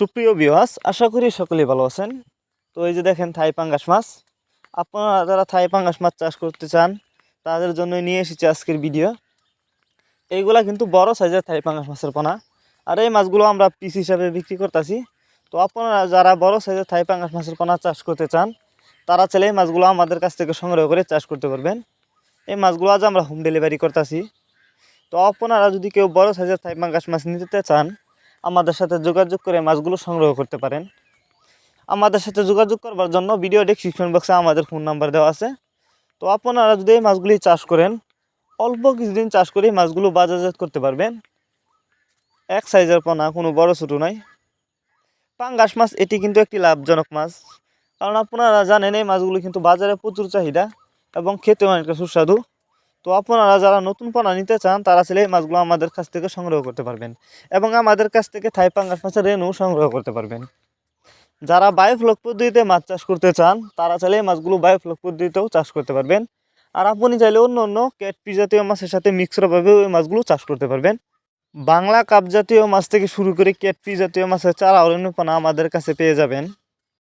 সুপ্রিয় বিওয়াস আশা করি সকলেই ভালো আছেন। তো এই যে দেখেন থাই পাঙ্গাস মাছ। আপনারা যারা থাই পাঙ্গাস মাছ চাষ করতে চান, তাদের জন্য নিয়ে এসেছি আজকের ভিডিও এইগুলা কিন্তু বড় সাইজের থাই পাঙ্গাস মাছের পোনা। আর এই মাছগুলো আমরা পিস হিসাবে বিক্রি করতেছি। তো আপনারা যারা বড় সাইজের থাই পাঙ্গাস মাছের পোনা চাষ করতে চান, তারা চাইলে এই মাছগুলো আমাদের কাছ থেকে সংগ্রহ করে চাষ করতে পারবেন। এই মাছগুলো আজ আমরা হোম ডেলিভারি করতেছি। তো আপনারা যদি কেউ বড় সাইজের থাই পাঙ্গাস মাছ নিতে চান আমাদের সাথে যোগাযোগ করে মাছগুলো সংগ্রহ করতে পারেন। আমাদের সাথে যোগাযোগ করবার জন্য ভিডিও ডেসক্রিপশন বক্সে আমাদের ফোন নাম্বার দেওয়া আছে। তো আপনারা যদি এই মাছগুলি চাষ করেন, অল্প কিছুদিন চাষ করে মাছগুলো বাজারজাত করতে পারবেন। এক সাইজের পোনা, কোনো বড় ছোটো নয়। পাঙ্গাস মাছ, এটি কিন্তু একটি লাভজনক মাছ। কারণ আপনারা জানেন এই মাছগুলো কিন্তু বাজারে প্রচুর চাহিদা এবং খেতে অনেকটা সুস্বাদু। তো আপনারা যারা নতুন পোনা নিতে চান, তারা ছেলে এই মাছগুলো আমাদের কাছ থেকে সংগ্রহ করতে পারবেন এবং আমাদের কাছ থেকে থাই পাঙ্গাস মাছের রেনু সংগ্রহ করতে পারবেন। যারা বায়োফ্লক পদ্ধতিতে মাছ চাষ করতে চান, তারা চাইলে এই মাছগুলো বায়োফ্লক পদ্ধতিতেও চাষ করতে পারবেন। আর আপনি চাইলে অন্য অন্য ক্যাটপি জাতীয় মাছের সাথে মিক্সরভাবেও এই মাছগুলো চাষ করতে পারবেন। বাংলা কাপ জাতীয় মাছ থেকে শুরু করে ক্যাটপি জাতীয় মাছের চারা অরণ্য অরণ্যপনা আমাদের কাছে পেয়ে যাবেন।